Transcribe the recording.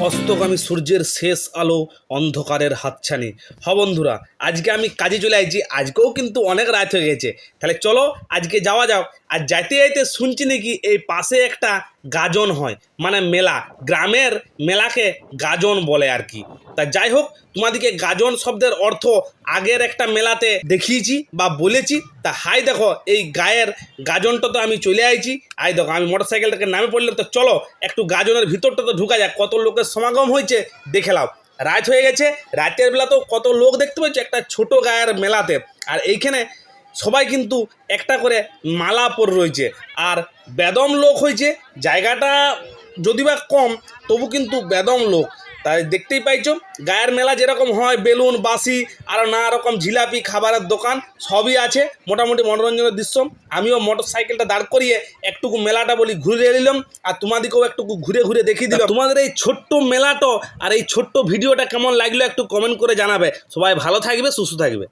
অস্তগামী সূর্যের শেষ আলো অন্ধকারের হাতছানি। হ বন্ধুরা, আজকে আমি কাজে চলে আসছি আজকেও কিন্তু অনেক রাত হয়ে গেছে। তাহলে চলো আজকে যাওয়া যাও আর যাইতে যাইতে শুনছি নাকি এই পাশে একটা গাজন হয়। মানে মেলা। গ্রামের মেলাকে গাজন বলে আর কি। তা যাই হোক, তোমাদেরকে গাজন শব্দের অর্থ আগের একটা মেলাতে দেখিয়েছি বা বলেছি। তা হাই দেখো, এই গায়ের গাজনটা তো আমি চলে আইছি। আই দেখো, আমি মোটর সাইকেলটাকে নামে পড়লাম। তো চলো, একটু গাজনের ভিতরটা তো ঢুকা যাক। কত লোকের সমাগম হয়েছে দেখে লাও রাত হয়ে গেছে। রাতের বেলা তো কত লোক দেখতে পাচ্ছ? একটা ছোট গায়ের মেলাতে। আর এইখানে সবাই কিন্তু একটা করে মালা পর রয়েছে। আর বেদম লোক হয়েছে, জায়গাটা যদি বা কম, তবু কিন্তু বেদম লোক। তাই দেখতেই পাইছো, গায়ের মেলা যেরকম হয়, বেলুন বাসি আর নানা রকম জিলাপি, খাবারের দোকান, সবই আছে, মোটামুটি মনোরঞ্জনের দৃশ্য। আমিও মোটর সাইকেলটা দাঁড় করিয়ে একটুকু মেলাটা বলি ঘুরে নিলাম, আর তোমাদেরকেও একটুকু ঘুরে ঘুরে দেখিয়ে দিলাম। তোমাদের এই ছোট্ট মেলাটো আর এই ছোট্ট ভিডিওটা কেমন লাগল একটু কমেন্ট করে জানাবে। সবাই ভালো থাকবে, সুস্থ থাকবে।